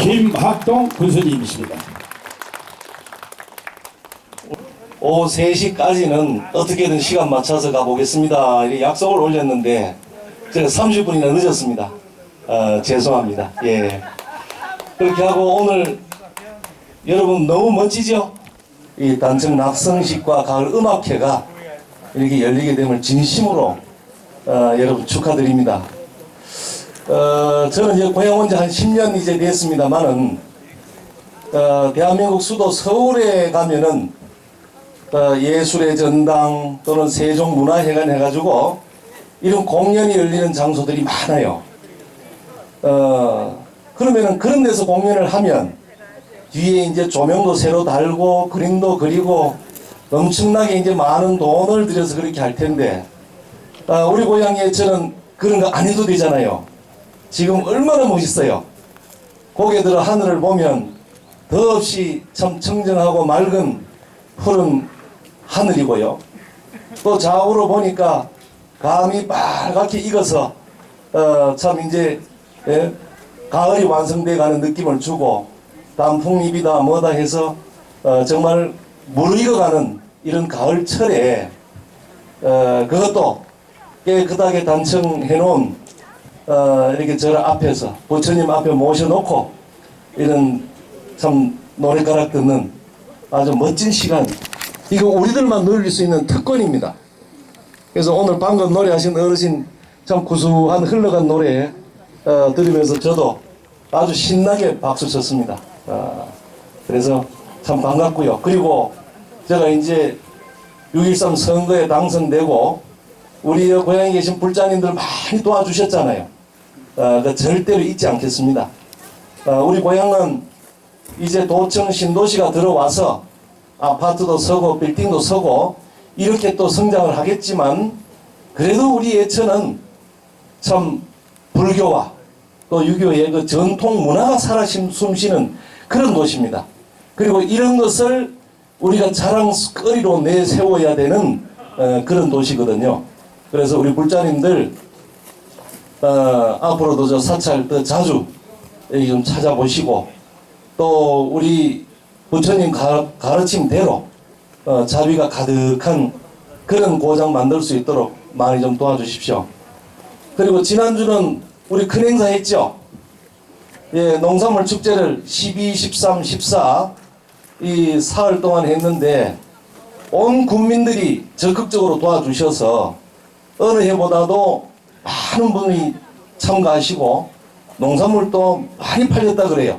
김학동 군수님이십니다. 오후 3시까지는 어떻게든 시간 맞춰서 가보겠습니다. 이렇게 약속을 올렸는데 제가 30분이나 늦었습니다. 어, 죄송합니다. 예. 그렇게 하고 오늘 여러분 너무 멋지죠? 이 단청 낙성식과 가을 음악회가 이렇게 열리게 됨을 진심으로 어, 여러분 축하드립니다. 어, 저는 이제 고향 온 지 한 10년 이제 됐습니다만은 어, 대한민국 수도 서울에 가면은 어, 예술의 전당 또는 세종문화회관 해가지고 이런 공연이 열리는 장소들이 많아요. 어, 그러면은 그런 데서 공연을 하면 뒤에 이제 조명도 새로 달고 그림도 그리고 엄청나게 이제 많은 돈을 들여서 그렇게 할 텐데 아, 우리 고향에 저는 그런 거 안 해도 되잖아요. 지금 얼마나 멋있어요. 고개 들어 하늘을 보면 더없이 참 청정하고 맑은 푸른 하늘이고요. 또 좌우로 보니까 감이 빨갛게 익어서 어, 참 이제 예, 가을이 완성돼 가는 느낌을 주고 단풍잎이다 뭐다 해서 어, 정말 무르익어가는 이런 가을철에 어, 그것도 깨끗하게 단청해 놓은 어, 이렇게 저 앞에서 부처님 앞에 모셔놓고 이런 참 노래가락 듣는 아주 멋진 시간 이거 우리들만 누릴 수 있는 특권입니다. 그래서 오늘 방금 노래하신 어르신 참 구수한 흘러간 노래 어, 들으면서 저도 아주 신나게 박수 쳤습니다. 어, 그래서 참 반갑고요. 그리고 제가 이제 6.13 선거에 당선되고 우리 고향에 계신 불자님들 많이 도와주셨잖아요. 어, 그 절대로 잊지 않겠습니다. 어, 우리 고향은 이제 도청 신도시가 들어와서 아파트도 서고 빌딩도 서고 이렇게 또 성장을 하겠지만 그래도 우리 예천은 참 불교와 또 유교의 그 전통 문화가 살아 숨- 숨쉬는 그런 곳입니다. 그리고 이런 것을 우리가 자랑거리로 내세워야 되는 어, 그런 도시거든요. 그래서 우리 불자님들 어, 앞으로도 저 사찰 더 자주 좀 찾아보시고 또 우리 부처님 가, 가르침대로 어, 자비가 가득한 그런 고장 만들 수 있도록 많이 좀 도와주십시오. 그리고 지난주는 우리 큰 행사 했죠. 예, 농산물 축제를 12, 13, 14 이 사흘 동안 했는데 온 국민들이 적극적으로 도와주셔서 어느 해보다도 많은 분이 참가하시고 농산물도 많이 팔렸다 그래요.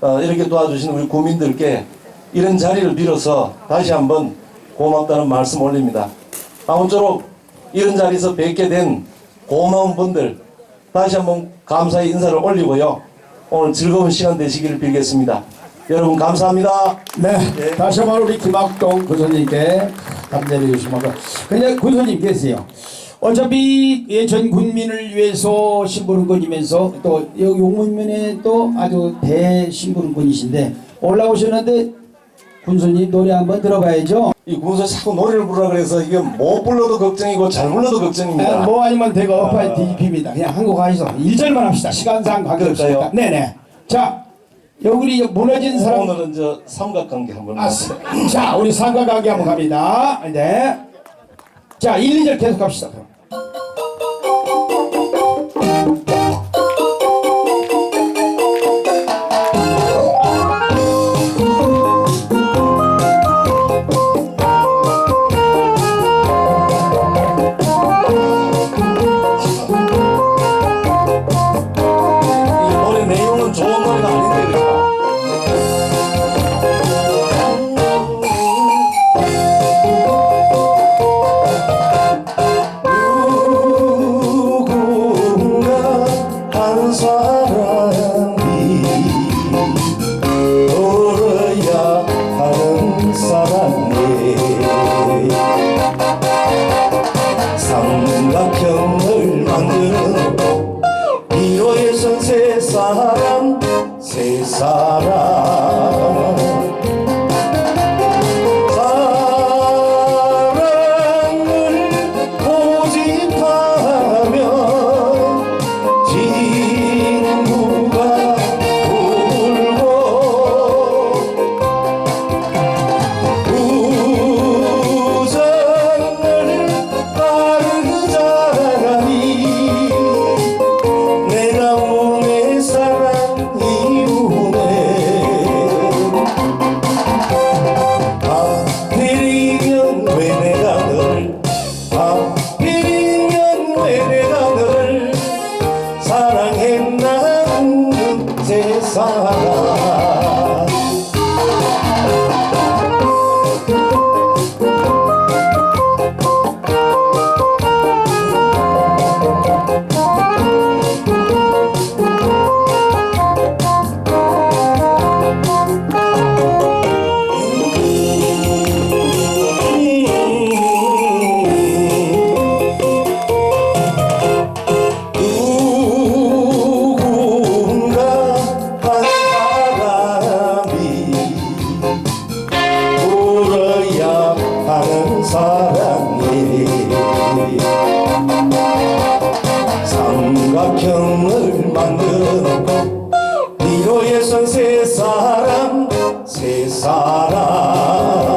어, 이렇게 도와주신 우리 국민들께 이런 자리를 빌어서 다시 한번 고맙다는 말씀 올립니다. 아무쪼록 이런 자리에서 뵙게 된 고마운 분들 다시 한번 감사의 인사를 올리고요. 오늘 즐거운 시간 되시기를 빌겠습니다. 여러분 감사합니다. 네, 예. 다시 한번 우리 김학동 군수님께 감사해 주시고 근데 군수님께서요. 어차피 예전 군민을 위해서 심부름꾼이면서 또 여기 용문면에 또 아주 대심부름꾼이신데 올라오셨는데 군수님 노래 한번 들어봐야죠. 이 군서 자꾸 노래를 부르라 그래서 이게 못 불러도 걱정이고 잘 불러도 걱정입니다. 아, 뭐 아니면 대가 어파이 뒤집힙니다. 그냥 한곡 하시죠. 1절만 합시다. 시간상 관계없으니까. 네네. 자, 여기 무너진 사람. 오늘은 저 삼각관계 한번 아, 스- 자, 우리 상관관계 한번 갑니다. 네. 자, 1, 2절 계속 갑시다. 우선 세 사람 세 사람